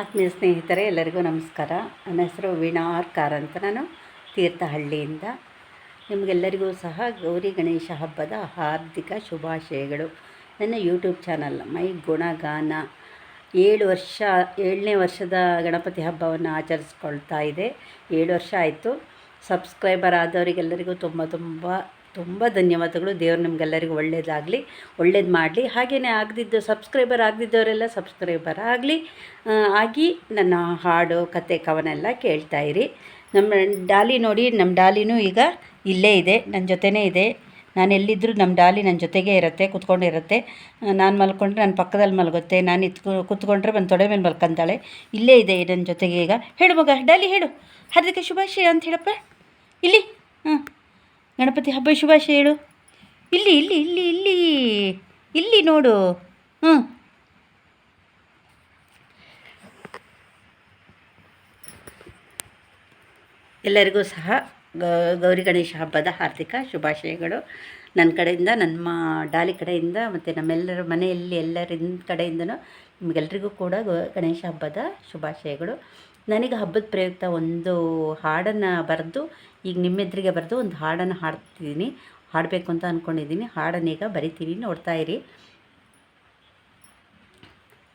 ಆತ್ಮೀಯ ಸ್ನೇಹಿತರೆ, ಎಲ್ಲರಿಗೂ ನಮಸ್ಕಾರ. ನನ್ನ ಹೆಸರು ವೀಣಾ ಆರ್ ಕಾರ್ ಅಂತ ನಾನು ತೀರ್ಥಹಳ್ಳಿಯಿಂದ. ನಿಮಗೆಲ್ಲರಿಗೂ ಸಹ ಗೌರಿ ಗಣೇಶ ಹಬ್ಬದ ಹಾರ್ದಿಕ ಶುಭಾಶಯಗಳು. ನನ್ನ ಯೂಟ್ಯೂಬ್ ಚಾನಲ್ ಮೈ ಗುಣಗಾನ. ಏಳು ವರ್ಷ, ಏಳನೇ ವರ್ಷದ ಗಣಪತಿ ಹಬ್ಬವನ್ನು ಆಚರಿಸ್ಕೊಳ್ತಾ ಇದೆ. ಏಳು ವರ್ಷ ಆಯಿತು. ಸಬ್ಸ್ಕ್ರೈಬರ್ ಆದವರಿಗೆಲ್ಲರಿಗೂ ತುಂಬ ತುಂಬ ತುಂಬ ಧನ್ಯವಾದಗಳು. ದೇವರು ನಿಮಗೆಲ್ಲರಿಗೂ ಒಳ್ಳೇದಾಗಲಿ, ಒಳ್ಳೇದು ಮಾಡಲಿ. ಹಾಗೇ ಆಗದಿದ್ದ ಸಬ್ಸ್ಕ್ರೈಬರ್ ಆಗದಿದ್ದವರೆಲ್ಲ ಸಬ್ಸ್ಕ್ರೈಬರ್ ಆಗಲಿ. ಆಗಿ ನನ್ನ ಹಾಡು, ಕತೆ ಕವನ ಎಲ್ಲ ಇರಿ. ನಮ್ಮ ಡಾಲಿ ನೋಡಿ, ನಮ್ಮ ಡಾಲಿನೂ ಈಗ ಇಲ್ಲೇ ಇದೆ ನನ್ನ ಜೊತೆನೇ ಇದೆ. ನಾನು ಎಲ್ಲಿದ್ದರೂ ನಮ್ಮ ಡಾಲಿ ನನ್ನ ಜೊತೆಗೇ ಇರುತ್ತೆ ಕುತ್ಕೊಂಡಿರುತ್ತೆ ನಾನು ಮಲ್ಕೊಂಡ್ರೆ ನನ್ನ ಪಕ್ಕದಲ್ಲಿ ಮಲಗುತ್ತೆ. ನಾನು ಇತ್ತು ಕುತ್ಕೊಂಡ್ರೆ ಬಂದು ತೊಡೆ ಮೇಲೆ ಮಲ್ಕೊಂತಾಳೆ. ಇಲ್ಲೇ ಇದೆ ನನ್ನ ಜೊತೆಗೆ ಈಗ. ಹೇಳು ಮಗ, ಡಾಲಿ ಹೇಳು. ಹಾರ್ದಿಕ ಶುಭಾಶಯ ಅಂತ ಹೇಳಪ್ಪ. ಇಲ್ಲಿ. ಗಣಪತಿ ಹಬ್ಬ ಶುಭಾಶಯ ಹೇಳು. ಇಲ್ಲಿ ಇಲ್ಲಿ ಇಲ್ಲಿ ಇಲ್ಲಿ ಇಲ್ಲಿ ನೋಡು. ಹ್ಞೂ ಎಲ್ಲರಿಗೂ ಸಹ ಗೌರಿ ಗಣೇಶ ಹಬ್ಬದ ಹಾರ್ದಿಕ ಶುಭಾಶಯಗಳು. ನನ್ನ ಕಡೆಯಿಂದ, ನಮ್ಮ ಡಾಲಿ ಕಡೆಯಿಂದ, ಮತ್ತು ನಮ್ಮೆಲ್ಲರ ಮನೆಯಲ್ಲಿ ಎಲ್ಲರಿಂದ ಕಡೆಯಿಂದನೂ ನಿಮಗೆಲ್ರಿಗೂ ಕೂಡ ಗಣೇಶ ಹಬ್ಬದ ಶುಭಾಶಯಗಳು. ನನಗೆ ಹಬ್ಬದ ಪ್ರಯುಕ್ತ ಒಂದು ಹಾಡನ್ನು ಬರೆದು, ಈಗ ನಿಮ್ಮೆದುರಿಗೆ ಬರೆದು ಒಂದು ಹಾಡನ್ನು ಹಾಡ್ತಿದ್ದೀನಿ. ಹಾಡಬೇಕು ಅಂತ ಅಂದ್ಕೊಂಡಿದ್ದೀನಿ ಹಾಡನ್ನೀಗ ಬರಿತೀನಿ ನೋಡ್ತಾ ಇರಿ.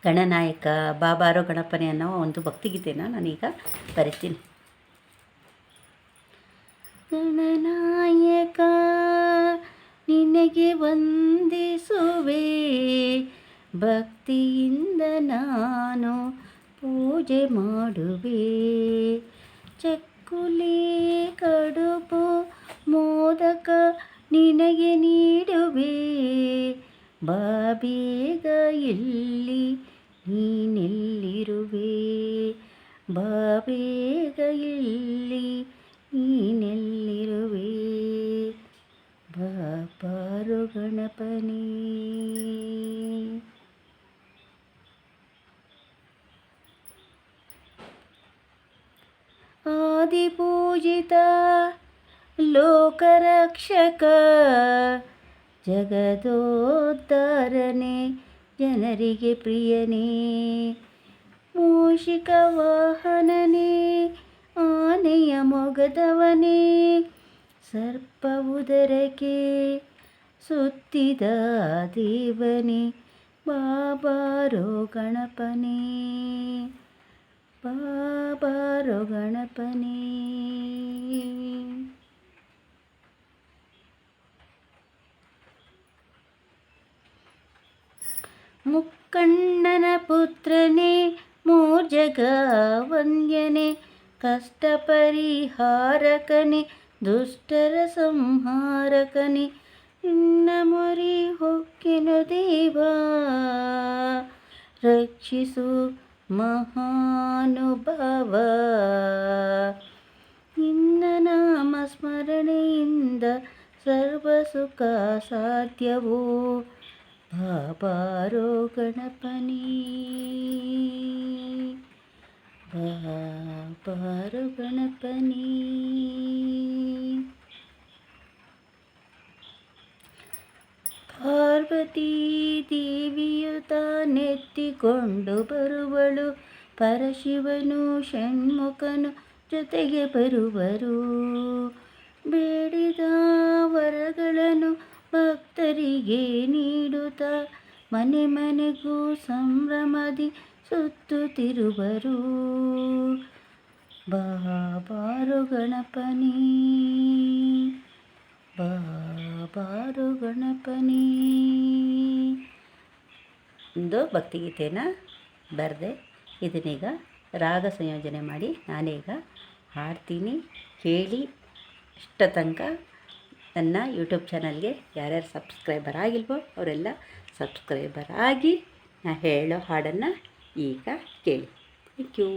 ಗಣನಾಯಕ, ಬಾಬಾರೋ ಗಣಪನೆ ಅನ್ನೋ ಒಂದು ಭಕ್ತಿಗೀತೆನ ನಾನೀಗ ಬರಿತೀನಿ. ಗಣನಾಯಕ, ನಿನಗೆ ವಂದಿಸುವೆ. ಭಕ್ತಿಯಿಂದ ನಾನು ಪೂಜೆ ಮಾಡುವೆ. ಚಕ್ಕುಲಿ ಕಡುಬು ಮೋದಕ ನಿನಗೆ ನೀಡುವೆ. ಬಾಬೇಗ ಇಲ್ಲಿ ನೀನೆಲ್ಲಿರುವೆ? ಬಾಬೇಗ ಇಲ್ಲಿ ನೀನೆಲ್ಲಿರುವೆ? ಬಾಪಾರು ಗಣಪನೇ ಆದಿಪೂಜಿತ ಲೋಕರಕ್ಷಕ ಜಗದೋದ್ಧಾರನೆ ಜನರಿಗೆ ಪ್ರಿಯನೇ, ಮೂಷಿಕ ವಾಹನನೇ, ಆನೆಯ ಮೊಗದವನೇ, ಸರ್ಪ ಉದರಕ್ಕೆ ಸುತ್ತಿದ ದೇವನೇ ಬಾಬಾರೋ ಗಣಪನೇ ಬಾಬಾರೋ ಗಣಪನೇ. ಮುಕ್ಕಣ್ಣನ ಪುತ್ರನೇ ಮೂರ್ಜಗ ವಂದ್ಯನೆ ಕಷ್ಟ ಪರಿಹಾರಕನೇ ದುಷ್ಟರ ಸಂಹಾರಕನೇ. ನಿನ್ನ ಮೊರಿ ಹೊಕ್ಕಿನ ದೇವ, ರಕ್ಷಿಸು ಮಹಾನುಭಾವ. ನಿನ್ನ ನಾಮ ಸ್ಮರಣೆಯಿಂದ ಸರ್ವ ಸುಖ ಸಾಧ್ಯವೋ? ಬಾಬಾರೋ ಗಣಪನಿ ಬಾಬಾರೋ ಗಣಪನಿ ಪಾರ್ವತೀ ದೇವಿಯು ತಾನೆತ್ತಿಕೊಂಡು ಬರುವಳು. ಪರಶಿವನು, ಷಣ್ಮುಖನು ಜೊತೆಗೆ ಬರುವರು. ಬೇಡಿದ ವರಗಳನ್ನು ಭಕ್ತರಿಗೆ ನೀಡುತ್ತ ಮನೆ ಮನೆಗೂ ಸಂಭ್ರಮದಿ ಸುತ್ತುತ್ತಿರುವರು ಬಾಬಾರು ಗಣಪನಿ ಬಾಬಾರು ಗಣಪನಿ ಒಂದು ಭಕ್ತಿಗೀತೆಯನ್ನು ಬರೆದೆ. ಇದನ್ನೀಗ ರಾಗ ಸಂಯೋಜನೆ ಮಾಡಿ ನಾನೀಗ ಹಾಡ್ತೀನಿ, ಕೇಳಿ ಇಷ್ಟ ತನಕ ನನ್ನ ಯೂಟ್ಯೂಬ್ ಚಾನಲ್ಗೆ ಯಾರ್ಯಾರು ಸಬ್ಸ್ಕ್ರೈಬರ್ ಆಗಿಲ್ವೋ ಅವರೆಲ್ಲ ಸಬ್ಸ್ಕ್ರೈಬರ್ ಆಗಿ ನಾ ಹೇಳೋ ಹಾಡನ್ನು ಈಗ ಕೇಳಿ. Thank you.